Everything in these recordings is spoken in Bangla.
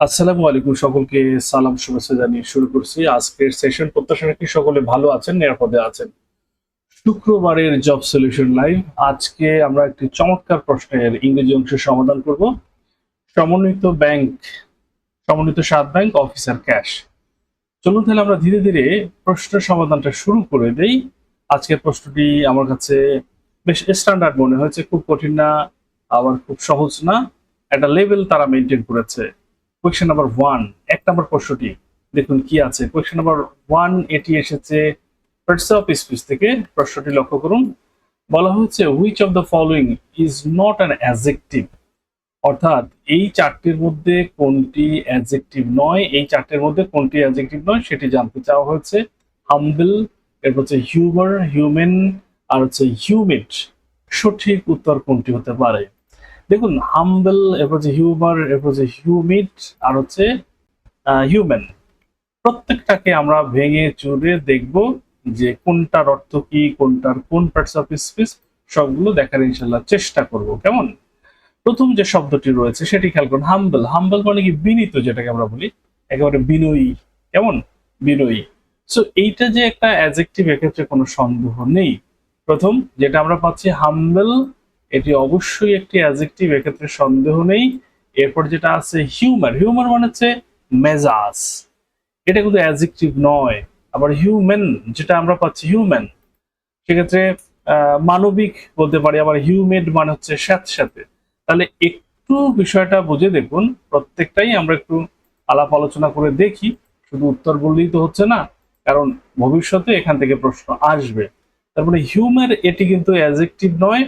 আসসালামু আলাইকুম সকলকে, সালাম, শুভেচ্ছা জানিয়ে শুরু করছি। আজকের সেশন প্রত্যাশা রাখি সকলে ভালো আছেন, নিরাপদে আছেন? শুক্রবারের জব সলিউশন লাইভ আজকে আমরা একটি চমৎকার প্রশ্নের ইংরেজি অংশের সমাধান করব। সমন্বিত ব্যাংক সমন্বিত সাত ব্যাংক অফিসার ক্যাশ চলুন তাহলে আমরা ধীরে ধীরে প্রশ্নের সমাধানটা শুরু করে দেই। আজকের প্রশ্নটি আমার কাছে বেশ স্ট্যান্ডার্ড মনে হয়েছে, খুব কঠিন না, আবার খুব সহজ না। একটা লেভেল তারা মেনটেন করেছে। কোয়েশ্চেন নাম্বার ওয়ান এক নম্বর প্রশ্নটি, দেখুন কি আছে। কোয়েশ্চেন নাম্বার ওয়ান এটি এসেছে অফ স্পিচ থেকে। প্রশ্নটি লক্ষ্য করুন। বলা হয়েছে which of the following is not an adjective অর্থাৎ, এই চারটির মধ্যে কোনটি অ্যাজেক্টিভ নয়, এই চারটির মধ্যে কোনটি অ্যাজেক্টিভ নয়, সেটি জানতে চাওয়া হয়েছে হাম্বল এরপর হচ্ছে হিউমার হিউম্যান আর হচ্ছে হিউমিট সঠিক উত্তর কোনটি হতে পারে? দেখুন হাম্বল এরপর যে হিউমার এরপর যে হিউমিট আর হচ্ছে হিউম্যান প্রত্যেকটাকে আমরা ভেঙে চুরে দেখব যে কোনটার অর্থ কি, কোনটার কোন পার্টস অফ স্পিচ সবগুলো দেখার ইনশাল্লাহ চেষ্টা করব। কেমন? প্রথম যে শব্দটি রয়েছে, সেটি খেয়াল করুন হাম্বল হাম্বল মানে কি? বিনীত, যেটাকে আমরা বলি। একেবারে বিনয়ী। কেমন? বিনয়ী। সো এইটা যে একটা অ্যাজেক্টিভ এক্ষেত্রে কোনো সন্দেহ নেই। প্রথম, যেটা আমরা পাচ্ছি হাম্বল এটি অবশ্যই একটি অ্যাজেক্টিভ এক্ষেত্রে সন্দেহ নেই। এরপর যেটা আছে হিউমার হিউমার মানে হচ্ছে মেজাজ। এটা কিন্তু অ্যাজেক্টিভ নয়। আবার হিউম্যান যেটা আমরা পাচ্ছি হিউম্যান সেক্ষেত্রে মানবিক বলতে পারি, আবার হিউমেড মানে হচ্ছে স্যাঁত সাথে তাহলে একটু বিষয়টা বুঝে দেখুন, প্রত্যেকটাই আমরা একটু আলাপ আলোচনা করে দেখি। শুধু উত্তর বললেই তো হচ্ছে না, কারণ ভবিষ্যতে এখান থেকে প্রশ্ন আসবে। তারপরে হিউম্যার এটি কিন্তু অ্যাজেক্টিভ নয়।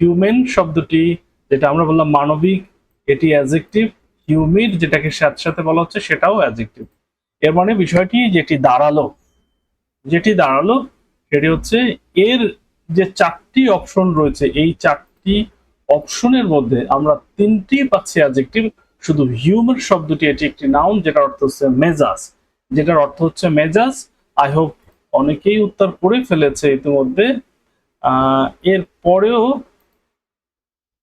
হিউম্যান শব্দটি, যেটা আমরা বললাম মানবিক, এটি অ্যাজেক্টিভ হিউমিড যেটাকে সাথে সাথে বলা হচ্ছে, সেটাও অ্যাজেক্টিভ এর মানে বিষয়টি যেটি দাঁড়াল যেটি দাঁড়াল, সেটি হচ্ছে এর যে চারটি অপশন রয়েছে, এই চারটি অপশনের মধ্যে আমরা তিনটি পাচ্ছি অ্যাজেক্টিভ শুধু হিউমার শব্দটি এটি একটি নাউন যেটার অর্থ হচ্ছে মেজাজ। যেটার অর্থ হচ্ছে মেজাজ। আই হোপ অনেকেই উত্তর করে ফেলেছে ইতিমধ্যে। এর পরেও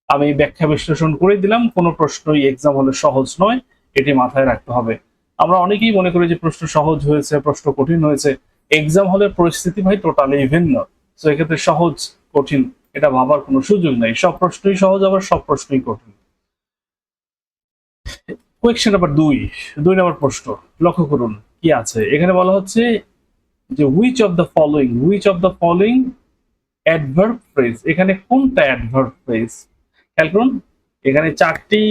আমি ব্যাখ্যা বিশ্লেষণ করে দিলাম, কোনো প্রশ্নই এক্সাম হলে সহজ নয়, এটি মাথায় রাখতে হবে। আমরা অনেকেই মনে করি যে প্রশ্ন সহজ হয়েছে, প্রশ্ন কঠিন হয়েছে। এক্সাম হলের পরিস্থিতি ভাই টোটালি ভিন্ন। তো এক্ষেত্রে সহজ, কঠিন, এটা ভাবার কোনো সুযোগ নেই। সব প্রশ্নই সহজ, আবার সব প্রশ্নই কঠিন। কোয়েকশন নাম্বার দুই দুই নম্বর প্রশ্ন, লক্ষ্য করুন, কি আছে? এখানে বলা হচ্ছে যে which of the following which of the following adverb phrase এখানে কোনটা অ্যাডভার্ব ফ্রেজ খেয়াল করুন, এখানে চারটি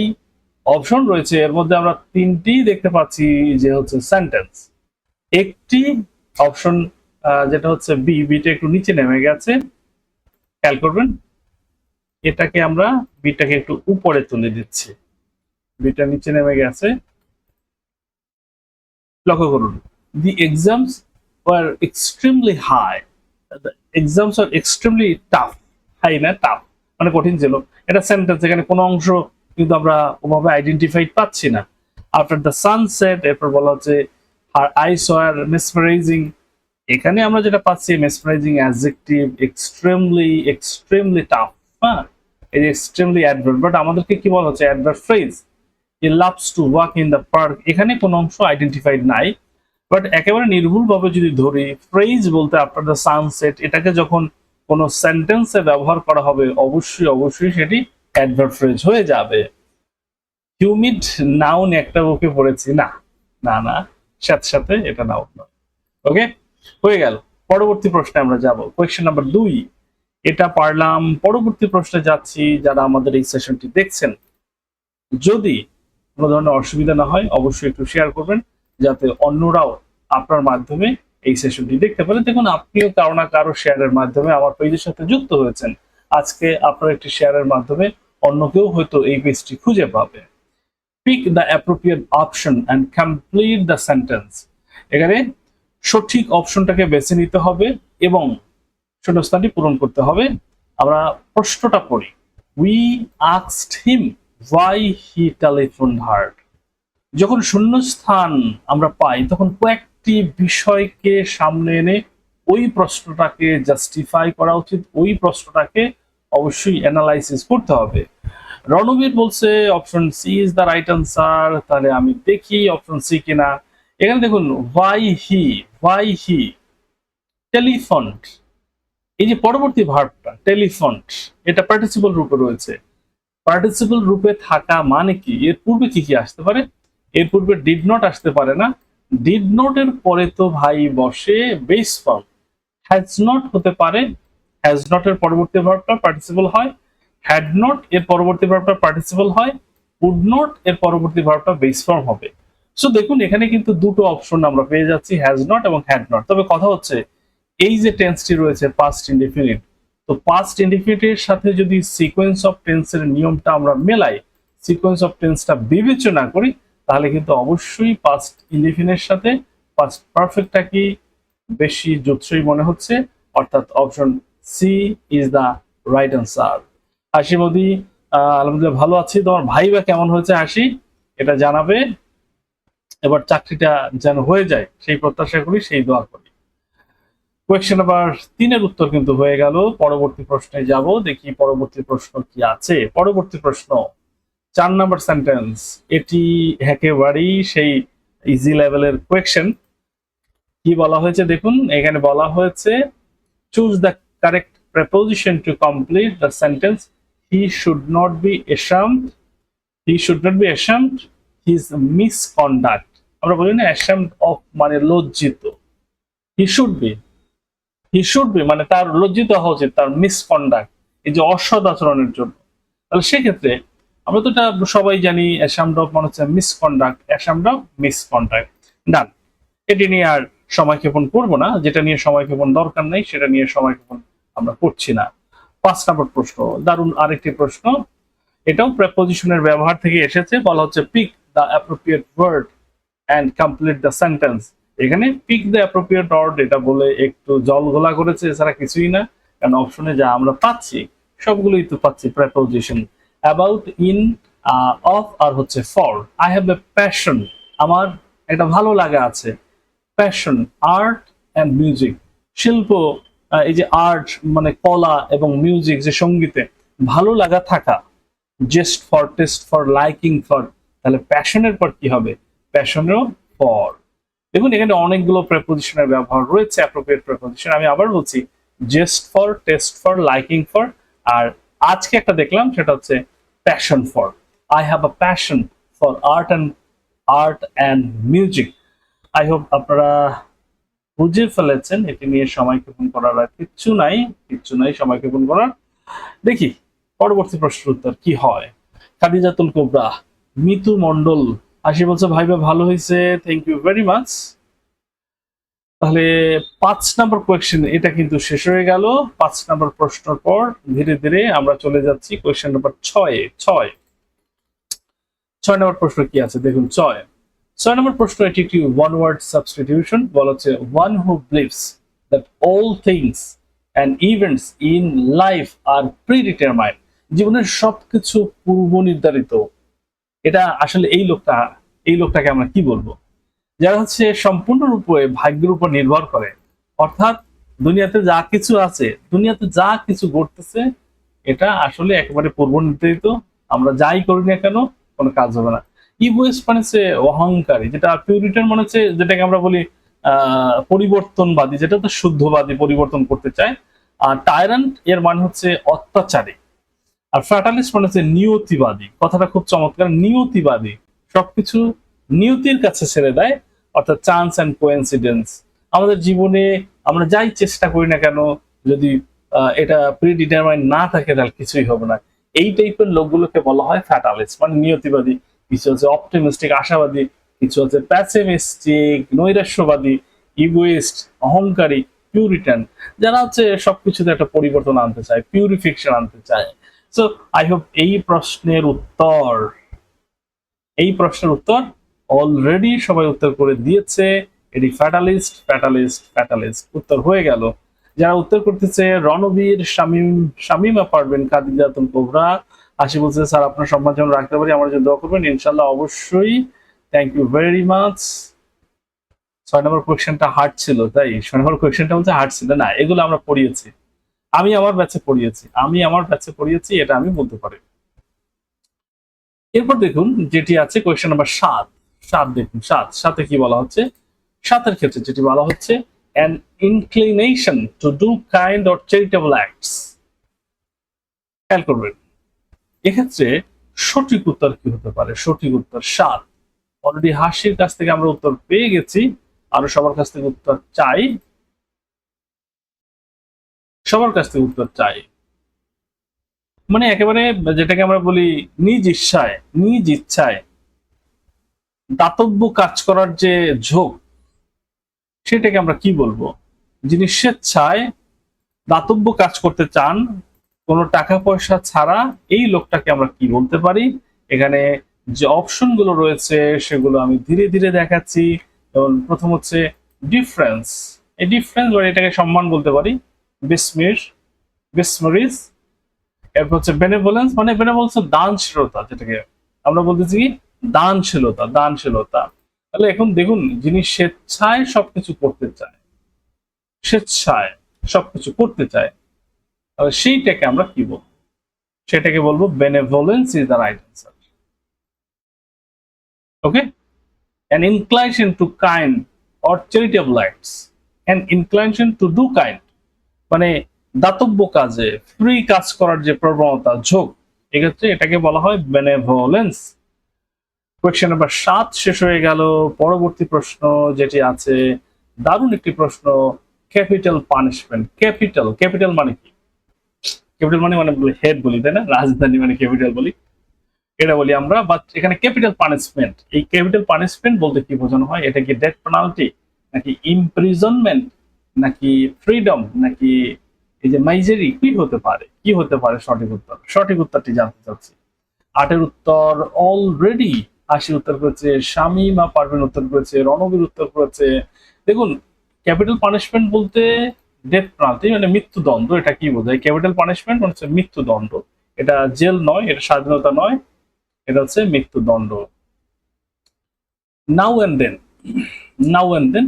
অপশন রয়েছে। এর মধ্যে আমরা তিনটি দেখতে পাচ্ছি যে হচ্ছে সেন্টেন্স একটি অপশন যেটা হচ্ছে বি বিটা একটু নিচে নেমে গেছে। খেয়াল করবেন, এটাকে আমরা বিটাকে একটু উপরে তুলে দিচ্ছি। বিটা নিচে নেমে গেছে। লক্ষ্য করুন the exams were extremely high exams are extremely tough high না টাফ মানে কঠিন ছিল। এটা সেন্টেন্স এখানে কোনো অংশ কিন্তু আমরা ওভাবে আইডেন্টিফাইড পাচ্ছি না। আফটার দ্য সানসেট এরপর বলা হচ্ছে আর আইস ওয়ার মেসমারাইজিং এখানে আমরা যেটা পাচ্ছি mesmerising adjective extremely extremely tough হ্যাঁ? এই যে এক্সট্রিমলি অ্যাডভার্ব বাট আমাদেরকে কি বলা হচ্ছে? Adverb phrase he loves to walk in the park এখানে কোনো অংশ আইডেন্টিফাইড নাই বাট একেবারে নির্ভুলভাবে যদি ধরি ফ্রেজ বলতে আফটার দ্য সানসেট এটাকে যখন কোনো সেন্টেন্সে ব্যবহার করা হবে, অবশ্যই অবশ্যই সেটি অ্যাডভার্ব ফ্রেজ হয়ে যাবে। হিউমিড নাউন একটা বুকে পড়েছি, না না না, সাথে সাথে এটা নাউন না ওকে হয়ে গেল। পরবর্তী প্রশ্নে আমরা যাব। কোয়েশ্চেন নাম্বার দুই। এটা পারলাম, পরবর্তী প্রশ্নে যাচ্ছি, যারা আমাদের এই সেশনটি দেখছেন। যদি কোনো ধরনের অসুবিধা না হয়, অবশ্যই একটু শেয়ার করবেন, যাতে অন্যরাও আপনার মাধ্যমে এই সেশনটি দেখতে পারে দেখুন, আপনিও কারও না কারও শেয়ারের মাধ্যমে আমার পেজের সাথে যুক্ত হয়েছেন। আজকে আপনার একটি শেয়ারের মাধ্যমে অন্য কেউ হয়তো এই পেজটি খুঁজে পাবে। Pick the appropriate option and complete the sentence এখানে সঠিক অপশনটাকে বেছে নিতে হবে এবং শূন্যস্থানটি পূরণ করতে হবে। আমরা প্রশ্নটা পড়ি। We আক্সড him why he telephone her যখন শূন্যস্থান আমরা পাই, তখন কয়েকটি বিষয়কে সামনে এনে ওই প্রশ্নটাকে জাস্টিফাই করা উচিত, ওই প্রশ্নটাকে অবশ্যই অ্যানালাইসিস করতে হবে। রণবীর বলছে option C is the right answer তাহলে আমি দেখি অপশন সি কিনা। এখানে দেখুন ওয়াই হি ওয়াই হি টেলিফন্ট এই যে পরবর্তী ভার্বটা টেলিফন্ট এটা পার্টিসিপল রূপে রয়েছে। পার্টিসিপল রূপে থাকা মানে কি? এর পূর্বে কি কি আসতে পারে? এর পূর্বে ডিড নট আসতে পারে না। ডিড নট এর পরে তো ভাই বসে বেস ফর্ম হ্যাজ নট হতে পারে হ্যাজ নট এর পরবর্তী ভার্বটা পার্টিসিপল হয়। হ্যাড নট এর পরবর্তী ভার্বটা পার্টিসিপল হয়। উড নট এর পরবর্তী ভার্বটা বেস ফর্ম হবে। সো দেখুন, এখানে কিন্তু দুটো অপশন আমরা পেয়ে যাচ্ছি হ্যাজ নট এবং হ্যাড নট তবে কথা হচ্ছে, এই যে টেন্সটি রয়েছে পাস্ট ইনডিফিনিট তো পাস্ট ইনডিফিনিটের সাথে যদি সিকোয়েন্স অফ টেন্সের নিয়মটা আমরা মেলাই সিকোয়েন্স অফ টেন্সটা বিবেচনা করি তাহলে কিন্তু অবশ্যই পাস্ট ইনডিফিনের সাথে পাস্ট পারফেক্টটা কি বেশি জুৎসই মনে হচ্ছে? অর্থাৎ option C is the right answer Hasi Modi আলহামদুলিল্লাহ ভালো আছি। তোমার ভাই বা কেমন হয়েছে হাসি এটা জানাবে। এবার চাকরিটা যেন হয়ে যায়, সেই প্রত্যাশা করি, সেই দোয়া করি। কোয়েশ্চেন নাম্বার তিনের উত্তর কিন্তু হয়ে গেল। পরবর্তী প্রশ্নে যাব। দেখি পরবর্তী প্রশ্ন কি আছে? পরবর্তী প্রশ্ন। চার নম্বর সেন্টেন্স এটি একেবারেই সেই ইজি লেভেলের কোয়েকশন কি বলা হয়েছে দেখুন, এখানে বলা হয়েছে choose the correct preposition to complete the sentence he should not be ashamed he should not be ashamed his conduct আমরা বলি না অ্যাসামড অফ মানে লজ্জিত। He should be he should be মানে তার লজ্জিত হওয়া উচিত, তার মিস কন্ডাক্ট এই যে অসদ আচরণের জন্য। তাহলে সেক্ষেত্রে আমরা তো এটা সবাই জানি of মানে হচ্ছে মিসকন্ডাক্ট of misconduct ডান এটি নিয়ে আর সময় ক্ষেপণ করব না, যেটা নিয়ে সময় ক্ষেপণ দরকার নেই, সেটা নিয়ে সময় ক্ষেপণ আমরা করছি না। পাঁচ নম্বর প্রশ্ন, দারুণ আরেকটি প্রশ্ন। এটাও প্রেপোজিশনের ব্যবহার থেকে এসেছে, বলা হচ্ছে pick the appropriate word and complete the sentence এখানে পিক দ্য অ্যাপ্রোপ্রিয়েট ওয়ার্ড এটা বলে একটু জল ঘোলা করেছে, এছাড়া কিছুই না। কারণ অপশনে যা আমরা পাচ্ছি, সবগুলোই তো পাচ্ছি প্রেপোজিশন অ্যাবাউট ইন অফ আর হচ্ছে for I have a passion আমার একটা ভালো লাগা আছে। প্যাশন আর্ট অ্যান্ড মিউজিক শিল্প এই যে আর্ট মানে কলা এবং মিউজিক যে সঙ্গীতে ভালো লাগা থাকা। Zest for taste for liking for তাহলে প্যাশনের পর কি হবে? প্যাশনেরও ফর দেখুন, এখানে অনেকগুলো প্রেপোজিশনের ব্যবহার রয়েছে অ্যাপ্রোপ্রিয়েট প্রেপোজিশন আমি আবার বলছি zest for taste for liking for আর আজকে একটা দেখলাম, সেটা হচ্ছে passion for I have a passion for art and art and music I hope আপনারা বুঝে ফেলেছেন, এটি নিয়ে সময় ক্ষেপণ করার আর কিচ্ছু নাই কিচ্ছু নাই সময় ক্ষেপণ করার। দেখি, পরবর্তী প্রশ্নের উত্তর কি হয়? খাদিজাতুল কোবরা, মিতু মন্ডল আশি বলছে ভাইবা ভালো হয়েছে থ্যাংক ইউ ভেরি মাচ তাহলে পাঁচ নম্বর কোয়েশ্চেন এটা কিন্তু শেষ হয়ে গেল। পাঁচ নম্বর প্রশ্নের পর ধীরে ধীরে আমরা চলে যাচ্ছি কোয়েশ্চেন নম্বর ছয় ছয়। ছয় নম্বর প্রশ্ন কি আছে? দেখুন, ছয়। ছয় নম্বর প্রশ্ন, এটি একটি ওয়ান ওয়ার্ড সাবস্টিটিউশন বলা হচ্ছে one who believes that all things and events in life are predetermined জীবনের সবকিছু পূর্ব নির্ধারিত এটা আসলে এই লোকটা, এই লোকটাকে আমরা কি বলব? যারা হচ্ছে সম্পূর্ণরূপে ভাগ্যের উপর নির্ভর করে। অর্থাৎ দুনিয়াতে যা কিছু আছে, দুনিয়াতে যা কিছু ঘটতেছে, এটা আসলে একেবারে পূর্ব নির্ধারিত। আমরা যাই করি না কেন, কোনো কাজ হবে না। ইভোয়েস মানে হচ্ছে অহংকারী, যেটা পিউরিটার মানে হচ্ছে যেটাকে আমরা বলি পরিবর্তনবাদী, যেটা তো শুদ্ধবাদী পরিবর্তন করতে চায়। আর টাইরান্ট এর মানে হচ্ছে অত্যাচারী। আর ফ্যাটালিস্ট মানে হচ্ছে নিয়তিবাদী। কথাটা খুব চমৎকার, নিয়তিবাদী। সবকিছু নিয়তির কাছে ছেড়ে দেয় অর্থাৎ চান্স অ্যান্ড কোয়েন্সিডেন্স আমাদের জীবনে আমরা যাই চেষ্টা করি না কেন, যদি এটা প্রিডিটারমাইন না থাকে তাহলে কিছুই হবে না। এই টাইপের লোকগুলোকে বলা হয় ফ্যাটালিস্ট মানে নিয়তিবাদী, কিছু হচ্ছে অপটিমিস্টিক আশাবাদী, কিছু হচ্ছে প্যাসিমিস্টিক নৈরাশ্যবাদী ইগোইস্ট অহংকারী পিউরিটান যারা হচ্ছে সবকিছুতে একটা পরিবর্তন আনতে চায় পিউরিফিকেশন আনতে চায়। সো আই হোপ এই প্রশ্নের উত্তর, এই প্রশ্নের উত্তর অলরেডি সবাই উত্তর করে দিয়েছে, এটি ফ্যাটালিস্ট ফ্যাটালিস্ট ফ্যাটালিস্ট উত্তর হয়ে গেল। যারা উত্তর করতেছে, রণবীর, শামিম, শামিমা পারবেন কাদিজাতুল কোবরা। আশি বলছে, স্যার, আপনার সম্মান যেন রাখতে পারি, আমার জন্য দোয়া করবেন ইনশাল্লাহ অবশ্যই। থ্যাংক ইউ ভেরি মাচ ছয় নম্বর কোয়েশ্চেনটা হার্ড ছিল, তাই? ছয় নম্বর কোয়েশ্চেনটা বলছে হার্ড ছিল। না, এগুলো আমরা পড়িয়েছি। আমি আমার ব্যাচে পড়িয়েছি, আমি আমার ব্যাচে পড়িয়েছি, এটা আমি বলতে পারি। এরপর দেখুন, যেটি আছে কোয়েশ্চেন নাম্বার সাত। সাত দেখুন, সাত। সাথে কি বলা হচ্ছে? সাতের ক্ষেত্রে যেটি বলা হচ্ছে an inclination to do kind or charitable acts খেয়াল করবেন। এক্ষেত্রে সঠিক উত্তর কি হতে পারে? সঠিক উত্তর সাত। অলরেডি হাসির কাছ থেকে আমরা উত্তর পেয়ে গেছি। আরও সবার কাছ থেকে উত্তর চাই। সবার কাছ থেকে উত্তর চাই। মানে একেবারে যেটাকে আমরা বলি নিজ ইচ্ছায় নিজ ইচ্ছায়। দাতব্য কাজ করার যে ঝোঁক, সেটাকে আমরা কি বলব? যিনি স্বেচ্ছায় দাতব্য কাজ করতে চান, কোনো টাকা পয়সা ছাড়া এই লোকটাকে আমরা কি বলতে পারি? এখানে যে অপশনগুলো রয়েছে, সেগুলো আমি ধীরে ধীরে দেখাচ্ছি। যেমন প্রথম হচ্ছে ডিফারেন্স। এই ডিফারেন্স মানে এটাকে সম্মান বলতে পারি। বিসমির বিসমরিস এরপর হচ্ছে বেনেভোলেন্স মানে বেনেভোলেন্স দানশীলতা, যেটাকে আমরা বলতেছি কি? দানশীলতা দানশীলতা। তাহলে এখন দেখুন, যিনি স্বেচ্ছায় সবকিছু করতে চায়, স্বেচ্ছায় সবকিছু করতে চায়, তাহলে সেইটাকে আমরা কি বলব? সেটাকে বলব benevolence is the right answer okay an inclination to kind or charitable acts. An inclination to do kind মানে দাতব্য কাজে ফ্রি কাজ করার যে প্রবণতা, ঝোঁক, এক্ষেত্রে এটাকে বলা হয় বেনেভোলেন্স কোয়েশ্চেন নাম্বার সাত শেষ হয়ে গেল। পরবর্তী প্রশ্ন যেটি আছে, দারুণ একটি প্রশ্ন ক্যাপিটাল পানিশমেন্ট ক্যাপিটাল ক্যাপিটাল মানে কি? ক্যাপিটাল মানে মানে হেড বলি, তাই না? রাজধানী মানে ক্যাপিটাল বলি। এটা বলি আমরা বাট এখানে ক্যাপিটাল পানিশমেন্ট এই ক্যাপিটাল পানিশমেন্ট বলতে কি বোঝানো হয়? এটা কি ডেথ পেনাল্টি নাকি ইমপ্রিজনমেন্ট নাকি ফ্রিডম নাকি এই যে মাইজেরি কি হতে পারে? কি হতে পারে? সঠিক উত্তর। সঠিক উত্তরটি জানতে চাচ্ছি। আটের উত্তর অলরেডি আশি উত্তর করেছে, শামিমা পারভিন উত্তর করেছে, রণবীর উত্তর করেছে। দেখুন, ক্যাপিটাল পানিশমেন্ট বলতে ডেথ পেনাল্টি মানে মৃত্যুদণ্ড, এটা কি বোঝায়? ক্যাপিটাল পানিশমেন্ট মানে হচ্ছে মৃত্যুদণ্ড। এটা জেল নয়, এটা স্বাধীনতা নয়, এটা হচ্ছে মৃত্যুদণ্ড। নাও and then now and then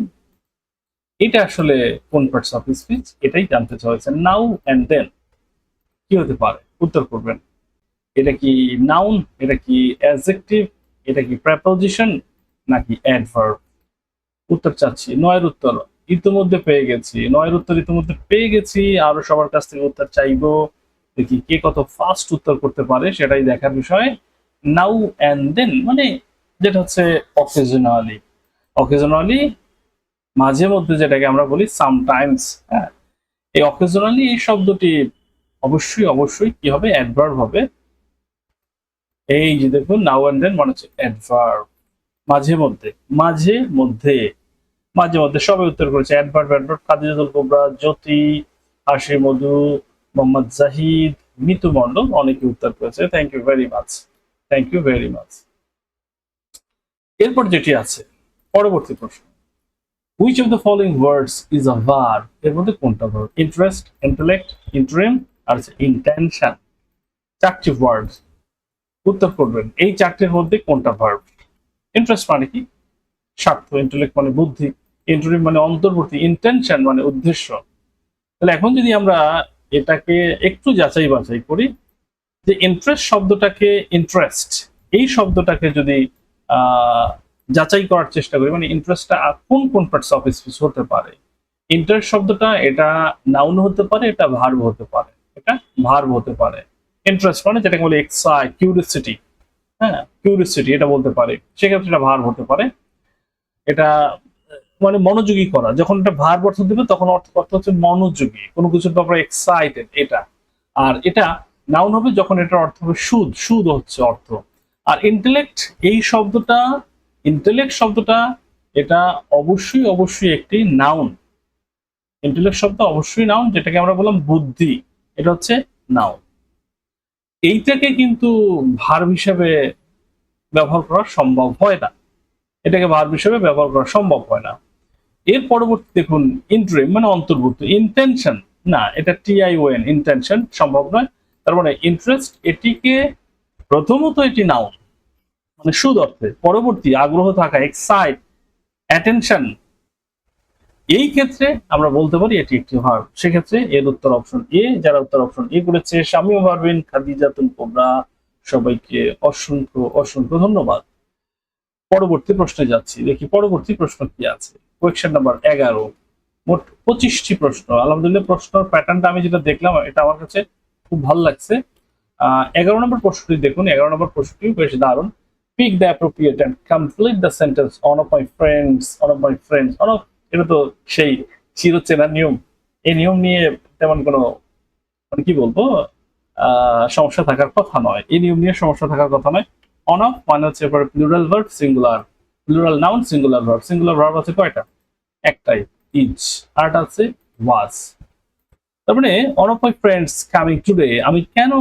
এটা আসলে কোন পার্টস অফ স্পিচ এটাই জানতে চাইছেন। নাও অ্যান্ড দেন কি হতে পারে? উত্তর করবেন। এটা কি নাউন এটা কি অ্যাডজেক্টিভ এটা কি প্রেপোজিশন নাকি অ্যাডভার্ব উত্তর চাচ্ছি, নয়ের উত্তর। ইতিমধ্যে পেয়ে গেছি, নয়ের উত্তর ইতিমধ্যে পেয়ে গেছি, আরও সবার কাছ থেকে উত্তর চাইব। দেখি কে কত ফাস্ট উত্তর করতে পারে, সেটাই দেখার বিষয়। নাও অ্যান্ড দেন মানে যেটা হচ্ছে অকেজনালি অকেজনালি মাঝে মধ্যে যেটাকে আমরা বলি সামটাইমস হ্যাঁ। এই অকেজনালি এই শব্দটি অবশ্যই অবশ্যই কি হবে? অ্যাডভার্ব হবে। এই যে দেখুন নাও অ্যান্ড দেন মানে হচ্ছে অ্যাডভার্ব মাঝে মধ্যে মাঝে মধ্যে মাঝে মধ্যে সবাই উত্তর করেছে অ্যাডভার্ব অ্যাডভার্ব কাদিজাতুল কোবরা জ্যোতি আশি মধু, মোহাম্মদ জাহিদ, মিতু মন্ডল অনেকে উত্তর করেছে। Thank you very much thank you very much এরপর যেটি আছে, পরবর্তী প্রশ্ন। Which of the following words is a verb এর মধ্যে কোনটা ভার্ব ইন্টারেস্ট ইন্টেলেক্ট ইন্টারেম আর ইন্টেনশন চারটি ওয়ার্ড উত্তর করবেন। এই চারটির মধ্যে কোনটা ভার্ব ইন্টারেস্ট মানে কি? স্বার্থ ইন্টেলেক্ট মানে বুদ্ধি ইন্টারিম মানে অন্তর্বর্তী ইন্টেনশন মানে উদ্দেশ্য। তাহলে এখন যদি আমরা এটাকে একটু যাচাই বাছাই করি, যে ইন্টারেস্ট শব্দটাকে ইন্টারেস্ট এই শব্দটাকে যদি যাচাই করার চেষ্টা করি মানে ইন্টারেস্টটা কোন কোন পার্টস অফ স্পিচ হতে পারে? ইন্টারেস্ট শব্দটা এটা নাউন হতে পারে, এটা ভার্ব হতে পারে, এটা ভার্ব হতে পারে। ইন্টারেস্ট মানে যেটাকে বলে এক্সাই কিউরিসিটি হ্যাঁ? কিউরিসিটি এটা বলতে পারে। সেক্ষেত্রে এটা ভার হতে পারে। এটা মানে মনোযোগী করা। যখন এটা ভার অর্থ দেবে, তখন অর্থ অর্থ হচ্ছে মনোযোগী। কোনো কিছুর ব্যাপারে এক্সাইটেড এটা। আর এটা নাউন হবে যখন এটার অর্থ হবে সুদ সুদ হচ্ছে অর্থ। আর ইন্টেলেক্ট এই শব্দটা ইন্টেলেক্ট শব্দটা, এটা অবশ্যই অবশ্যই একটি নাউন ইন্টেলেক্ট শব্দ অবশ্যই নাউন যেটাকে আমরা বললাম বুদ্ধি। এটা হচ্ছে নাউন এইটাকে কিন্তু ভার্ব হিসেবে ব্যবহার করা সম্ভব হয় না। এটাকে ভার্ব হিসেবে ব্যবহার করা সম্ভব হয় না। এর পরবর্তী দেখুন ইন্ট্রিম মানে অন্তর্ভুক্ত। ইন্টেনশন না, এটা টিআইওএন ইন্টেনশন সম্ভব নয়। তার মানে ইন্টারেস্ট এটিকে প্রথমত এটি নাউন মানে সুদ অর্থে। পরবর্তী আগ্রহ থাকা এক্সাইট অ্যাটেনশন এই ক্ষেত্রে আমরা বলতে পারি এটি একটি ভার্ব সেক্ষেত্রে এর উত্তর অপশন এ যারা উত্তর অপশন এ করেছে স্বামী ভার্বিন খাদিজাতুল কোবরা। সবাইকে অসংখ্য অসংখ্য ধন্যবাদ। পরবর্তী প্রশ্নে যাচ্ছি, দেখি পরবর্তী প্রশ্ন কি আছে? কোয়েকশন নাম্বার এগারো। মোট পঁচিশটি প্রশ্ন। আলহামদুলিল্লাহ প্রশ্ন প্যাটার্নটা আমি যেটা দেখলাম, এটা আমার কাছে খুব ভালো লাগছে। এগারো নম্বর প্রশ্নটি দেখুন, এগারো নম্বর প্রশ্নটি বেশ দারুণ। Pick the appropriate and complete the sentence one of my friends one of my friends one of এটা তো সেই চিরচেনা নিয়ম। এই নিয়ম নিয়ে তেমন কোনো মানে কি বলব সমস্যা থাকার কথা নয়। এই নিয়ম নিয়ে সমস্যা থাকার কথা নয়। অন অফ মানে হচ্ছে plural verb singular plural noun singular verb singular verb আছে কয়টা? একটাই ইচ আর্ট আছে ওয়াজ তার মানে one of my friends coming today আমি কেন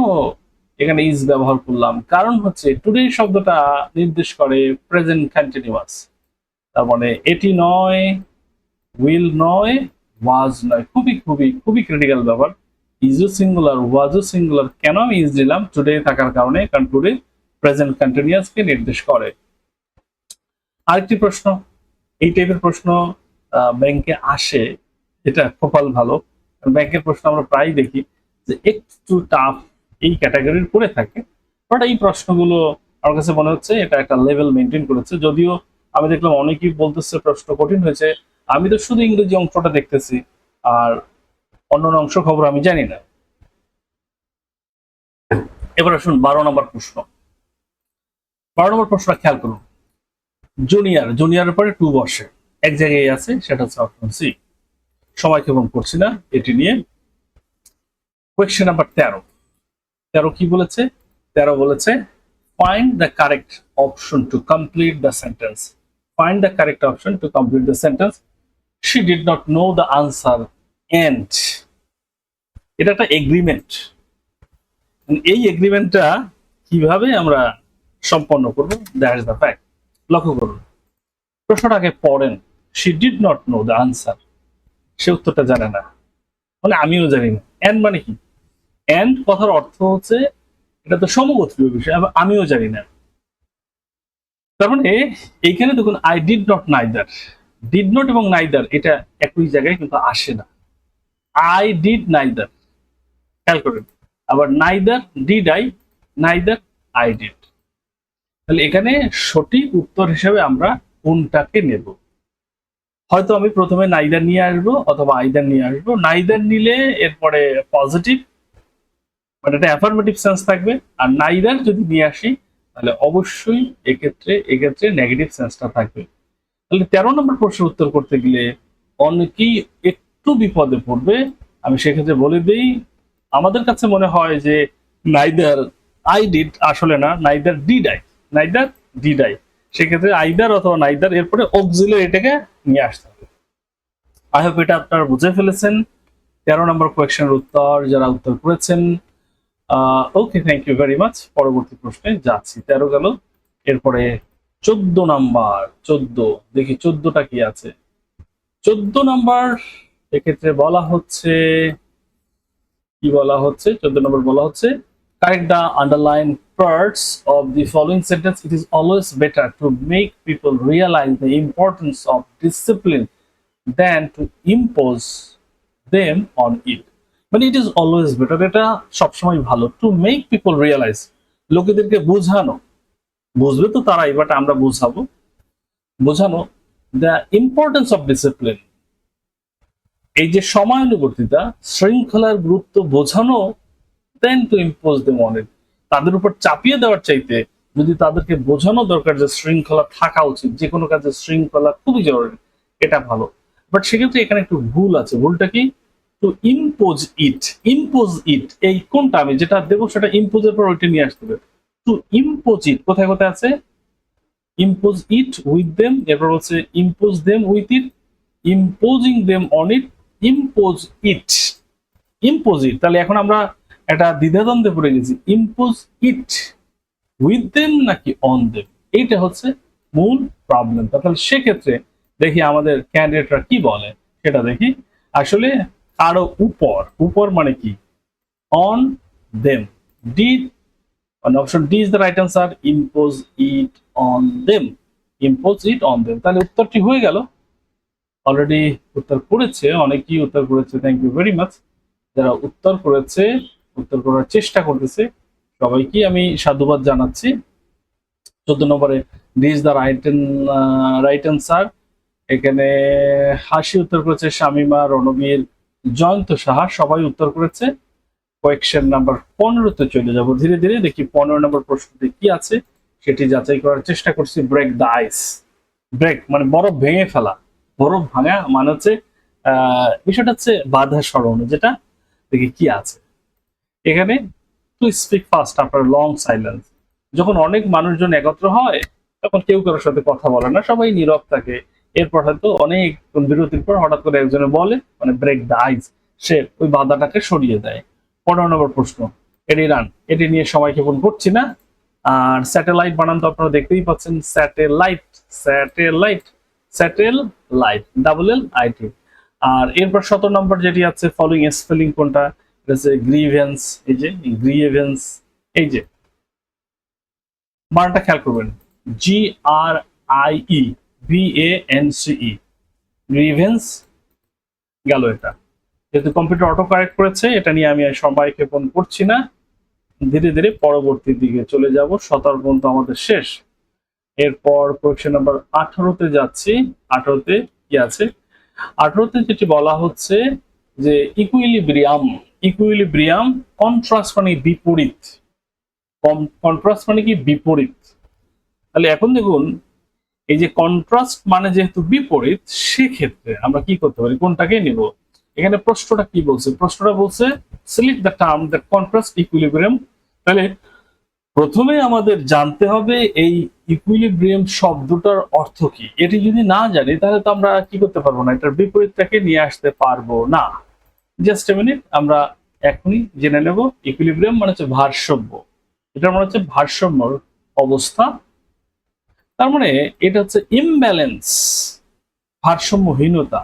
এখানে ইজ ব্যবহার করলাম? কারণ হচ্ছে টুডে শব্দটা নির্দেশ করে প্রেজেন্ট কন্টিনিউয়াস তার মানে এটি নয় উইল নয়, ওয়াজ নয়। খুবই খুবই খুবই ক্রিটিক্যাল ব্যাপার। ইজও সিঙ্গুলার ওয়াজও সিঙ্গুলার কেন আমি ইজ দিলাম? টুডে থাকার কারণে, কারণ টুডে প্রেজেন্ট কন্টিনিউয়াসকে নির্দেশ করে। আরেকটি প্রশ্ন। এই টাইপের প্রশ্ন ব্যাংকে আসে, এটা কপাল ভালো। ব্যাংকের প্রশ্ন আমরা প্রায় দেখি যে একটু টাফ এই ক্যাটাগরির করে থাকে। বাট এই প্রশ্নগুলো আমার কাছে মনে হচ্ছে এটা একটা লেভেল মেনটেন করেছে। যদিও আমি দেখলাম অনেকেই বলতেছে প্রশ্ন কঠিন হয়েছে। আমি তো শুধু ইংরেজি অংশটা দেখতেছি, আর অন্য অংশ খবর আমি জানি না। এবার আসুন বারো নম্বর প্রশ্ন। বারো নম্বর প্রশ্নটা খেয়াল করুন। জুনিয়র, জুনিয়রের পরে টু বসে। এক জায়গায় আছে, সেটা হচ্ছে অপশন সি সময় কেমন করছি না? এটি নিয়ে কোয়েশ্চেন নাম্বার তেরো। তেরো কি বলেছে? তেরো বলেছে find the correct option to complete the sentence find the correct option to complete the sentence she did not know the answer and এটা একটা এগ্রিমেন্ট এই এগ্রিমেন্টটা কীভাবে আমরা সম্পন্ন করব? দ্যাট ইজ দ্য ফ্যাক্ট লক্ষ্য করুন। প্রশ্নটাকে পড়েন। She did not know the answer সে উত্তরটা জানে না। মানে আমিও জানি না। এন্ড মানে কি? এন্ড কথার অর্থ হচ্ছে, এটা তো সমগোত্রীয় বিষয় আমিও জানি না। তার মানে এইখানে দেখুন I did not neither did not এবং নাইদার এটা একই জায়গায় কিন্তু আসে না। আই ডিড নাইদার খেয়াল করেন। আবার neither did I neither I did তাহলে এখানে সঠিক উত্তর হিসেবে আমরা কোনটাকে নেব? হয়তো আমি প্রথমে নাইদার নিয়ে আসব অথবা আইদার নিয়ে আসব। নাইদার নিলে এরপরে পজিটিভ মানে এটা অ্যাফার্মেটিভ সেন্স থাকবে। আর নাইদার যদি নিয়ে আসি, তাহলে অবশ্যই এক্ষেত্রে এক্ষেত্রে নেগেটিভ সেন্সটা থাকবে। তাহলে তেরো নম্বর প্রশ্নের উত্তর করতে গেলে অনেকেই একটু বিপদে পড়বে। আমি সেক্ষেত্রে বলে দিই, আমাদের কাছে মনে হয় যে নাইদার আই ডিড আসলে না, neither did I neither did I সেক্ষেত্রে আইদার অথবা নাইদার, এরপরে অক্সিলার এটাকে নিয়ে আসতে হবে। আই হোপ এটা আপনারা বুঝে ফেলেছেন। তেরো নম্বর কোয়েকশনের উত্তর যারা উত্তর করেছেন okay thank you very much পরবর্তী প্রশ্নে যাচ্ছি। তেরো গেল, এরপরে চোদ্দ নাম্বার, চোদ্দ, দেখি চোদ্দটা কি আছে? চোদ্দ নাম্বার, এক্ষেত্রে বলা হচ্ছে, কি বলা হচ্ছে? চোদ্দ নম্বর বলা হচ্ছে correct the underline parts of the following sentence it is always better to make people realise the importance of discipline than to impose them on it মানে ইট ইজ অলওয়েজ বেটার এটা সবসময় ভালো টু মেক পিপল রিয়েলাইজ লোকেদেরকে বোঝানো। বুঝবে তো তারাই বাট আমরা বুঝাবো। বোঝানো দ্য ইম্পর্টেন্স অফ ডিসিপ্লিন এই যে সময়ানুবর্তিতা, শৃঙ্খলার গুরুত্ব বোঝানো than to impose on it তাদের উপর চাপিয়ে দেওয়ার চাইতে যদি তাদেরকে বোঝানো দরকার যে শৃঙ্খলা থাকা উচিত, যে কোনো কাজে শৃঙ্খলা খুবই জরুরি, এটা ভালো। বাট সেক্ষেত্রে এখানে একটু ভুল আছে। ভুলটা কি? To impose it impose it এই কোনটা আমি যেটা দেবো সেটা ইম্পোজের পর ওইটা নিয়ে আসতে হবে। টু ইম্পোজ ইট কোথায় কোথায় আছে? ইম্পোজ ইট উইথ দেম এরপর হচ্ছে impose them with it imposing them on it impose it impose it তাহলে এখন আমরা একটা দ্বিধাদ্বন্দ্বে পড়ে গেছি। ইম্পোজ ইট উইথ দেম নাকি অন দেম এইটা হচ্ছে মূল প্রবলেম তাহলে সেক্ষেত্রে দেখি আমাদের ক্যান্ডিডেটরা কি বলে, সেটা দেখি। আসলে আরও উপর উপর মানে কি? অন দেম ডি মানে option D is the right answer impose it on them impose it on them তাহলে উত্তরটি হয়ে গেল। অলরেডি উত্তর করেছে। অনেকেই উত্তর করেছে। থ্যাংক ইউ ভেরি মাচ যারা উত্তর করেছে, উত্তর করার চেষ্টা করতেছে, সবাইকে আমি সাধুবাদ জানাচ্ছি। চোদ্দ নম্বরে this the right right answer এখানে হাসি উত্তর করেছে শামিমা, রণবীর, জয়ন্ত সাহা, সবাই উত্তর করেছে। কোয়েকশন নাম্বার পনেরোতে চলে যাব। ধীরে ধীরে দেখি পনেরো নম্বর প্রশ্নতে কি আছে? সেটি যাচাই করার চেষ্টা করছি। ব্রেক দ্য আইস ব্রেক মানে বরফ ভেঙে ফেলা। বরফ ভাঙা মানে হচ্ছে বিষয়টা হচ্ছে বাধা সরানো, যেটা দেখি কি আছে। এখানে to speak fast after long silence যখন অনেক মানুষজন একত্র হয়, তখন কেউ কারোর সাথে কথা বলে না, সবাই নীরব থাকে। এরপর হয়তো অনেক বিরতির পর হঠাৎ করে একজনে বলে মানে ব্রেক দ্য আইস সে ওই বাধাটাকে সরিয়ে দেয়। পনেরো নম্বর প্রশ্ন। এটি রান। এটি নিয়ে সময় ক্ষেপণ করছি না? আর স্যাটেলাইট বানান তো আপনারা দেখতেই পাচ্ছেন, satellite satellite satellite double L IT আর এরপর শত নম্বর যেটি আছে ফলোইং স্পেলিং কোনটা? এটা গ্রিভেন্স এই যে গ্রিভেন্স এই যে। বানানটা খেয়াল করবেন। G R I E V A N C E grievance গেল এটা। যেহেতু কম্পিউটার অটো কারেক্ট করেছে, এটা নিয়ে আমি সময় ক্ষেপণ করছি না। ধীরে ধীরে পরবর্তী দিকে চলে যাব। সতেরো পর্যন্ত আমাদের শেষ। এরপর কোয়েকশন নাম্বার আঠারোতে যাচ্ছি। আঠারোতে কি আছে? আঠারোতে যেটি বলা হচ্ছে যে ইকুইলিব্রিয়াম ইকুইলিব্রিয়াম কন্ট্রাস্ট মানে বিপরীত? কন্ট্রাস্ট মানে কি বিপরীত? তাহলে এখন দেখুন, এই যে কন্ট্রাস্ট মানে যেহেতু বিপরীত, সেক্ষেত্রে আমরা কি করতে পারি? কোনটাকে নিব? এখানে প্রশ্নটা কি বলছে? প্রশ্নটা বলছে select the term the contrast equilibrium তাহলে প্রথমে আমাদের জানতে হবে এই ইকুইলিব্রিয়াম শব্দটার অর্থ কি? এটি যদি না জানি, তাহলে তো আমরা কি করতে পারব না? এটার বিপরীতটাকে নিয়ে আসতে পারব না। জাস্ট এ মিনিট আমরা এখনই জেনে নেব ইকুইলিব্রিয়াম মানে হচ্ছে ভারসাম্য। এটা মানে হচ্ছে ভারসাম্যর অবস্থা। তার মানে এটা হচ্ছে ইমব্যালেন্স ভারসাম্যহীনতা।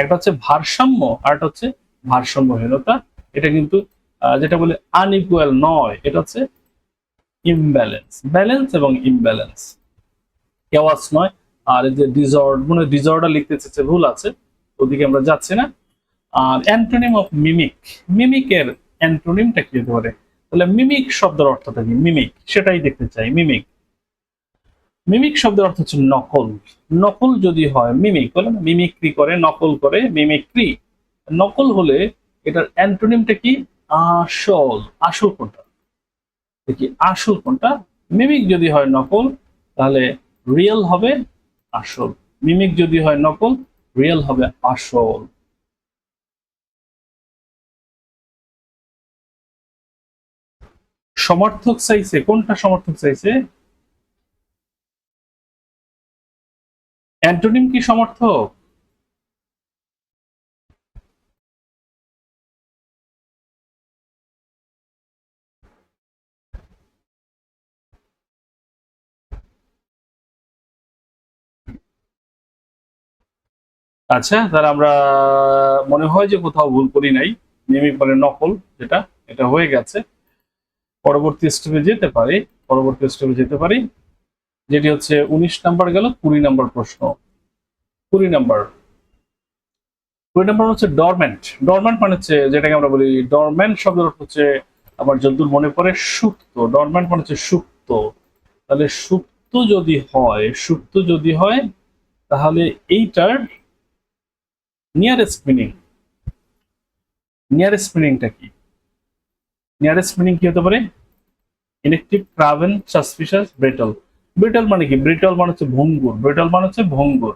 একটা হচ্ছে ভারসাম্য আর একটা হচ্ছে ভারসাম্যহীনতা। এটা কিন্তু যেটা বলে আনইকুয়াল নয়, এটা হচ্ছে ইমব্যালেন্স ব্যালেন্স এবং ইমব্যালেন্স কেওয়াস নয়, আর এই যে ডিজর্ড মানে ডিজর্ডার লিখতে চেয়েছে, ভুল আছে, ওদিকে আমরা যাচ্ছি না। আর অ্যান্টোনিম অফ মিমিক মিমিকের অ্যান্টোনিমটা কি হতে পারে? তাহলে মিমিক শব্দের অর্থটা কি? মিমিক সেটাই দেখতে চাই মিমিক মিমিক শব্দের অর্থ হচ্ছে নকল। নকল যদি হয়, মিমিক বলে না, মিমিক্রি করে, নকল করে, মিমিক্রি। নকল হলে এটার অ্যান্টোনিমটা কি? আসল। আসল কোনটা? দেখি, আসল কোনটা? মিমিক যদি হয় নকল, তাহলে রিয়েল হবে আসল। মিমিক যদি হয় নকল, রিয়েল হবে আসল। সমর্থক চাইছে, কোনটা সমর্থক চাইছে? অ্যান্টোনিম কি সমর্থক? আচ্ছা তাহলে আমরা মনে হয় যে কোথাও ভুল করি নাই। মিমিক মানে নকল যেটা, এটা হয়ে গেছে। পরবর্তী স্টেপে যেতে পারি, পরবর্তী স্টেপে যেতে পারি। যেটি হচ্ছে উনিশ নাম্বার গেল, কুড়ি নাম্বার প্রশ্ন। কুড়ি নাম্বার। কুড়ি নাম্বার হচ্ছে ডরমেন্ট ডরমেন্ট মানে হচ্ছে, যেটাকে আমরা বলি ডরমেন্ট শব্দের হচ্ছে, আমার যদ্দূর মনে পড়ে সুপ্ত। ডরমেন্ট মানে হচ্ছে সুপ্ত। তাহলে সুপ্ত যদি হয়, সুপ্ত যদি হয়, তাহলে এইটার নিয়ারেস্ট মিনিং নিয়ারেস্ট মিনিংটা কি? নিয়ারেস্ট মিনিং কি হতে পারে? ইলেকট্রিক ট্রাভেন সাসপিশাস ব্রেটল ব্রিটল মানে কি? ব্রিটল মানে হচ্ছে ভঙ্গুর। ব্রিটল মানে হচ্ছে ভঙ্গুর।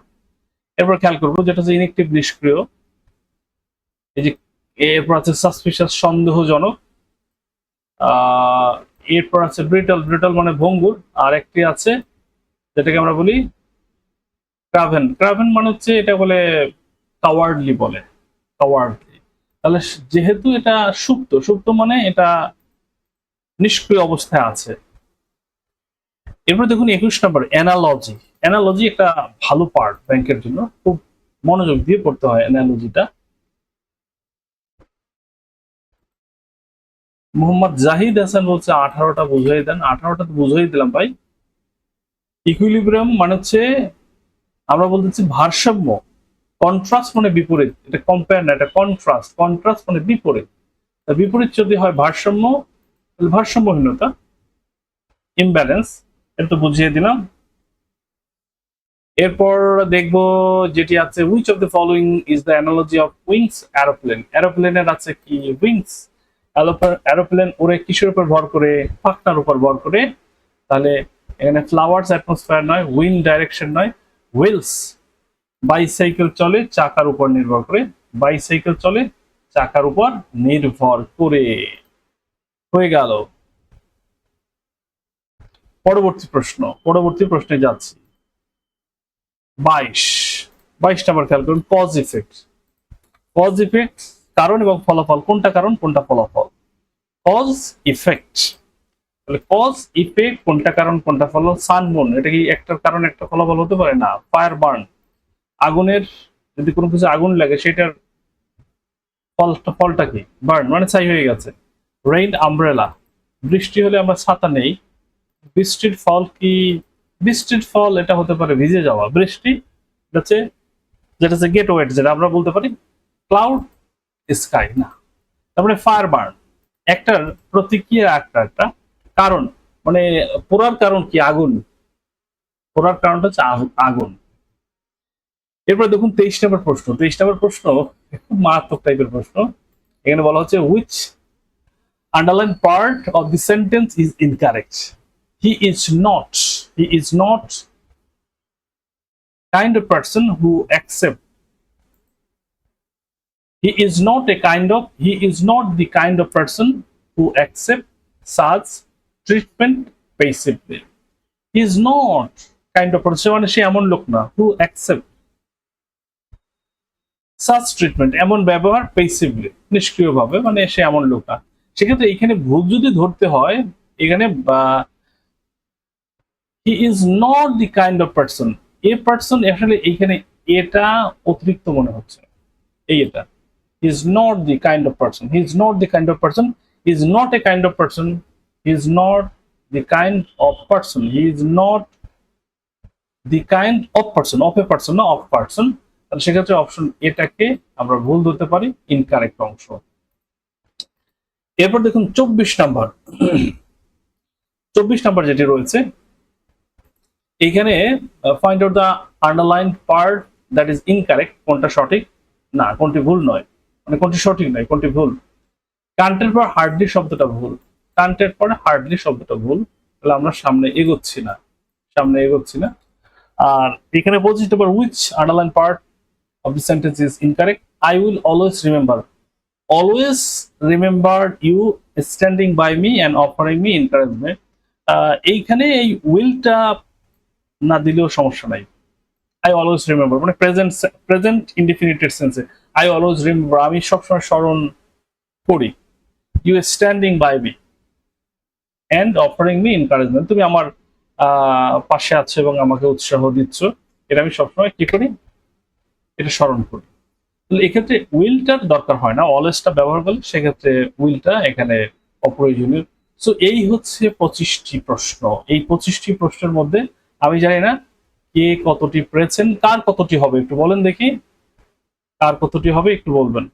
এরপর খেয়াল করব যেটা হচ্ছে ইনেকটিভ নিষ্ক্রিয়। এই যে এরপর আছে সাসপিশাস সন্দেহজনক। এরপর আছে ব্রিটল ব্রিটল মানে ভঙ্গুর। আর একটি আছে যেটাকে আমরা বলি ক্রাভেন ক্রাভেন মানে হচ্ছে এটা বলে কাওয়ার্ডলি বলে। কাওয়ার্ডলি তাহলে যেহেতু এটা সুপ্ত সুপ্ত মানে এটা নিষ্ক্রিয় অবস্থায় আছে। এরপর দেখুন একুশ নম্বর অ্যানালজি অ্যানালজি একটা ভালো পার্ট ব্যাংকের জন্য। খুব মনোযোগ দিয়ে পড়তে হয় অ্যানালজিটা মোহাম্মদ জাহিদ হাসান বলছে আঠারোটা বুঝাই দেন। আঠারোটা তো বুঝাই দিলাম ভাই। ইকুইলিব্রিয়াম মানে হচ্ছে, আমরা বলতেছি ভারসাম্য। কন্ট্রাস্ট মানে বিপরীত। এটা কম্পেয়ার না, এটা কন্ট্রাস্ট কন্ট্রাস্ট মানে বিপরীত। বিপরীত যদি হয় ভারসাম্য, তাহলে ভারসাম্যহীনতা ইমব্যালেন্স এটা বুঝিয়ে দিলাম। এরপর দেখব যেটি আছে which of the following is the analogy of wings aeroplane অ্যারোপ্লেনের আছে কি উইংস অ্যারোপ্লেন ওরে কিসের উপর ভর করে? পাখনার উপর ভর করে। তাহলে এখানে ফ্লাওয়ার্স অ্যাটমসফিয়ার নয় উইন্ড ডাইরেকশন নয় হুইলস বাইসাইকেল চলে, চাকার উপর নির্ভর করে। বাইসাইকেল চলে, চাকার উপর নির্ভর করে। হয়ে গেল। পরবর্তী প্রশ্ন, পরবর্তী প্রশ্নে যাচ্ছি। বাইশ বাইশ নাম্বার খেয়াল করুন কজ ইফেক্ট কজ ইফেক্ট কারণ এবং ফলাফল, কোনটা কারণ, কোনটা ফলাফল? কজ ইফেক্ট তাহলে কজ ইফেক্ট কোনটা কারণ, কোনটা ফলাফল? সানমুন এটা কি একটার কারণ, একটা ফলাফল হতে পারে? না ফায়ার বার্ন আগুনের, যদি কোনো কিছু আগুন লাগে, সেটার ফলটা ফলটা কি? বার্ন মানে ছাই হয়ে গেছে। রেইন আমব্রেলা বৃষ্টি হলে আমরা ছাতা নেই। বৃষ্টির ফল কি? বৃষ্টির ফল এটা হতে পারে ভিজে যাওয়া। বৃষ্টি হচ্ছে, যেটা হচ্ছে গেট ওয়েট যেটা আমরা বলতে পারি ক্লাউড স্কাই না। তারপরে ফায়ার বার্ন একটার প্রতিক্রিয়া একটা একটা কারণ। মানে পোড়ার কারণ কি? আগুন। পোড়ার কারণটা হচ্ছে আগ- আগুন। এরপর দেখুন তেইশ নম্বর প্রশ্ন। তেইশ নম্বর প্রশ্ন খুব মারাত্মক টাইপের প্রশ্ন। এখানে বলা হচ্ছে which underline part of the sentence is incorrect he is not he is not kind of person who accept he is not a kind of he is not the kind of person who accept such treatment passively he is not kind of person মানে সে এমন লোক who accept সাচ ট্রিটমেন্ট এমন ব্যবহার পেসিভলি নিষ্ক্রিয়ভাবে মানে সে এমন লোক না সেক্ষেত্রে এখানে ভুল যদি ধরতে হয় এখানে he is not the kind of person a person আসলে এইখানে এটা অতিরিক্ত মনে হচ্ছে। এই এটা। Is not the kind of person he is not the kind of person is not a kind of person is not the kind of person he is not the kind of person of a person না অফ পার্সন তাহলে সেক্ষেত্রে অপশন এটাকে আমরা ভুল ধরতে পারি ইনকারেক্ট অংশ। এরপর দেখুন, চব্বিশ নাম্বার। চব্বিশ নাম্বার যেটি রয়েছে এইখানে find out the underline part that is incorrect কোনটা সঠিক? না, কোনটি ভুল নয়। মানে কোনটি সঠিক নয়, কোনটি ভুল? কান্টের পর হার্ডলি শব্দটা ভুল। কান্টের পর হার্ডলি শব্দটা ভুল। তাহলে আমরা সামনে এগোচ্ছি না। সামনে এগোচ্ছি না। আর এখানে বলছি তোমার which underline part of the sentence is incorrect I will always remember always remember you standing by me and offering me encouragement এইখানে এই উইলটা না দিলেও সমস্যা নাই। আই অলওয়েজ রিমেম্বার মানে প্রেজেন্ট প্রেজেন্ট ইনডিফিনিটেড সেন্সে আই অলওয়েজ রিমেম্বার আমি সবসময় স্মরণ করি। You standing by me and offering me encouragement তুমি আমার পাশে আছো এবং আমাকে উৎসাহ দিচ্ছ। এটা আমি সবসময় কি করি? এটা স্মরণ করি। এক্ষেত্রে উইলটার দরকার হয় না। অলওয়েজটা ব্যবহার করলে সেক্ষেত্রে উইলটা এখানে অপ্রয়োজনীয়। সো এই হচ্ছে পঁচিশটি প্রশ্ন। এই পঁচিশটি প্রশ্নের মধ্যে আমি জানি না কে কতটি পেরেছেন, কার কতটি হবে একটু বলেন দেখি। কার কতটি হবে একটু বলবেন।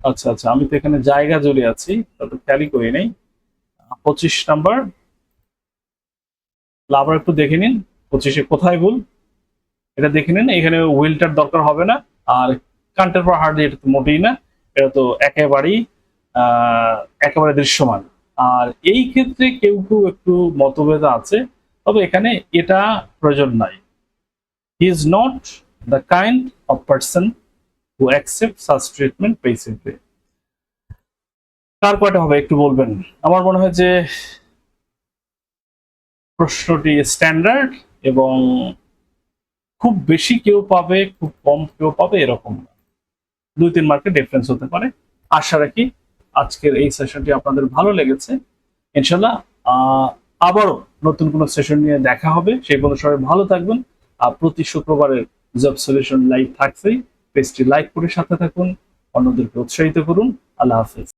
আচ্ছা আচ্ছা আমি তো এখানে জায়গা জুড়ে আছি, তত খেয়ালই করি নাই। পঁচিশ নাম্বার। আবার একটু দেখে নিন, পঁচিশে কোথায় ভুল? এটা দেখে নিন, এখানে হুইলটার দরকার হবে না, আর কান্টের পর হার্ড এটা তো মোটেই না, এটা তো একেবারেই একেবারে দৃশ্যমান। আর এই ক্ষেত্রে কেউ কেউ একটু মতভেদ আছে, তবে এখানে এটা প্রয়োজন নাই। He is not the kind of person who accept such treatment passively কার কয়টা হবে একটু বলবেন? আমার মনে হয় যে প্রশ্নটি স্ট্যান্ডার্ড এবং খুব বেশি কেউ পাবে, খুব কম কেউ পাবে এরকম দুই, তিন মার্কের ডিফারেন্স হতে পারে। আশা রাখি আজকের এই সেশনটি আপনাদের ভালো লেগেছে। ইনশাল্লাহ আবারও নতুন কোনো সেশন নিয়ে দেখা হবে। সেই পর্যন্ত সবাই ভালো থাকবেন। আর প্রতি শুক্রবারের জব সলিউশন লাইভ থাকছেই। পেজটি লাইক করে সাথে থাকুন। অন্যদেরকে উৎসাহিত করুন। আল্লাহ হাফিজ।